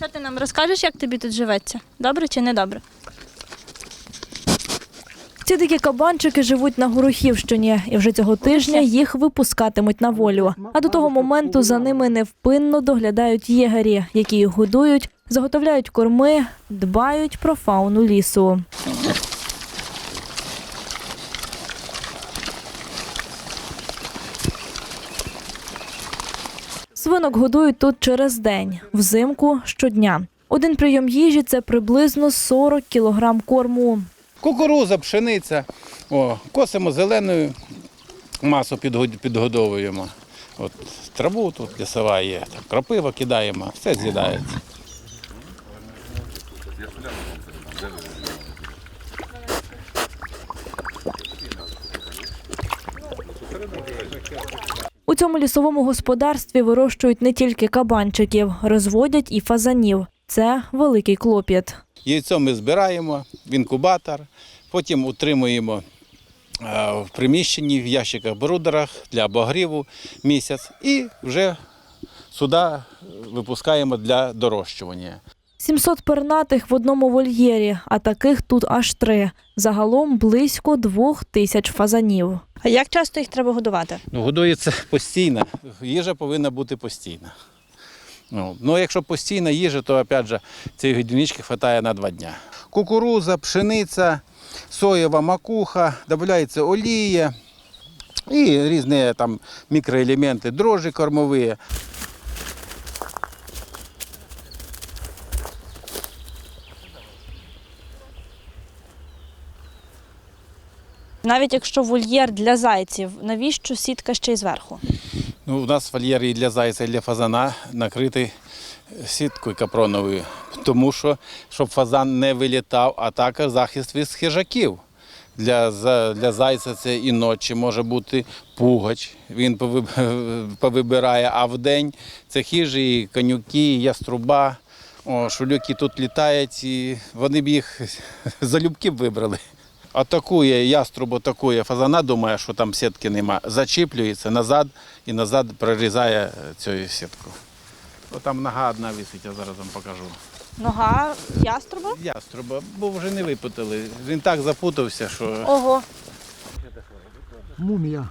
Що ти нам розкажеш, як тобі тут живеться? Добре чи не добре? Ці дикі кабанчики живуть на Горохівщині, і вже цього тижня їх випускатимуть на волю. А до того моменту за ними невпинно доглядають єгері, які їх годують, заготовляють корми, дбають про фауну лісу. Свинок годують тут через день, взимку щодня. Один прийом їжі це приблизно 40 кілограм корму. Кукуруза, пшениця. О, косимо зеленою масу підгод- підгодовуємо. От, траву тут лісова є, крапива кидаємо, все з'їдається. Цьому лісовому господарстві вирощують не тільки кабанчиків, розводять і фазанів. Це великий клопіт. Яйцо ми збираємо в інкубатор, потім утримуємо е, в приміщенні в ящиках брудерах для обогріву місяць і вже сюди випускаємо для дорощування. 700 пернатих в одному вольєрі, а таких тут аж три. Загалом близько двох тисяч фазанів. А як часто їх треба годувати? Ну, годується постійно. Їжа повинна бути постійна. Ну, ну якщо постійна їжа, то опять же цієї годівнички вистачає на два дня. Кукуруза, пшениця, соєва макуха, додається олія і різні там мікроелементи, дрожжі кормові. Навіть якщо вольєр для зайців, навіщо сітка ще й зверху? Ну, у нас вольєр і для зайця, і для фазана накритий сіткою капроновою, тому що щоб фазан не вилітав, а також захист від хижаків. Для, для зайця це і ночі може бути пугач, він повибирає, а вдень це хижі, конюки, яструба. О, шулюки тут літають, і вони б їх залюбки вибрали. Атакує яструб, атакує фазана, думає, що там сітки нема. Зачіплюється назад і назад прорізає е, цю сітку. О, там нога одна висить, я зараз вам покажу. Нога яструба? Яструба, бо вже не випутали. Він так запутався, що. Ого. Мумія.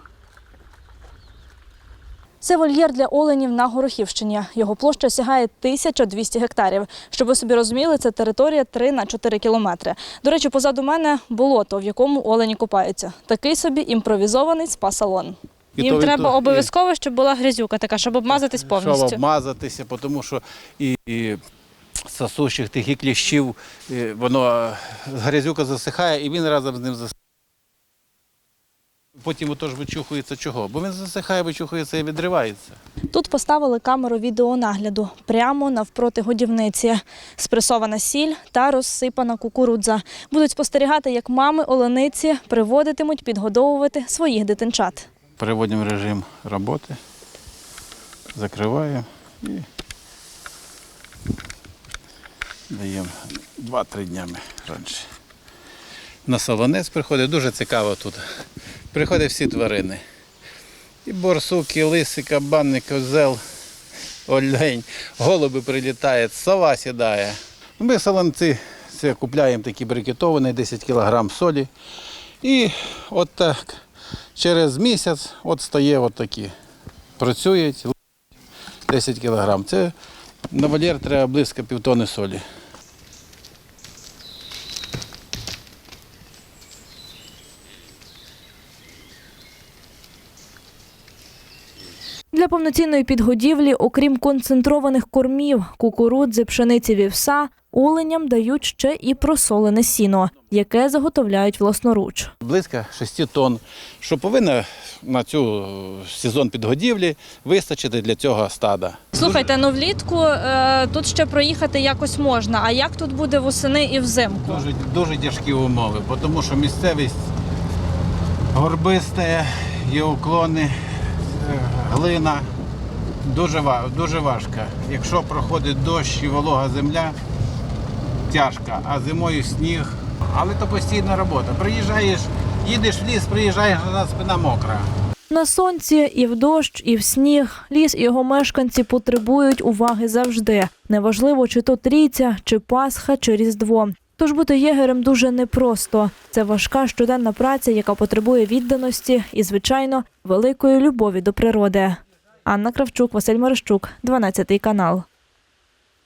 Це вольєр для оленів на Горохівщині. Його площа сягає 1200 гектарів. Щоб ви собі розуміли, це територія 3 на 4 кілометри. До речі, позаду мене болото, в якому олені купаються. Такий собі імпровізований спа-салон. І Їм то, треба то, і- обов'язково, щоб була грязюка така, щоб обмазатись Щоб повністю. обмазатися, тому що і, і сосущих тих і кліщів, і воно е, грязюка засихає, і він разом з ним засихає. Потім отож вичухується чого? Бо він засихає, вичухується і відривається. Тут поставили камеру відеонагляду прямо навпроти годівниці. Спресована сіль та розсипана кукурудза. Будуть спостерігати, як мами олениці приводитимуть підгодовувати своїх дитинчат. Переводимо режим роботи, закриваємо і даємо 2-3 днями раніше. На солонець приходить, дуже цікаво тут. Приходять всі тварини. І борсуки, лиси, кабани, козел, олень, голуби прилітають, сова сідає. Ми солонці це купляємо такі брикетовані, 10 кг солі. І от так через місяць от стає от. Працюють 10 кг. Це на вольєр треба близько півтони солі. Для повноцінної підгодівлі, окрім концентрованих кормів, кукурудзи, пшениці, вівса, оленям дають ще і просолене сіно, яке заготовляють власноруч. Близько 6 тонн, що повинно на цю сезон підгодівлі вистачити для цього стада. Слухайте, ну влітку е, тут ще проїхати якось можна. А як тут буде восени і взимку? Дуже, дуже тяжкі умови, бо тому що місцевість горбиста, є уклони, е, глина. Дуже, дуже важко. Якщо проходить дощ і волога земля, тяжко, а зимою сніг. Але то постійна робота. Приїжджаєш, їдеш в ліс, приїжджаєш, вона спина мокра. На сонці і в дощ, і в сніг. Ліс і його мешканці потребують уваги завжди. Неважливо, чи то трійця, чи Пасха, чи Різдво. Тож бути єгерем дуже непросто. Це важка щоденна праця, яка потребує відданості і, звичайно, великої любові до природи. Анна Кравчук, Василь Морощук, 12 канал.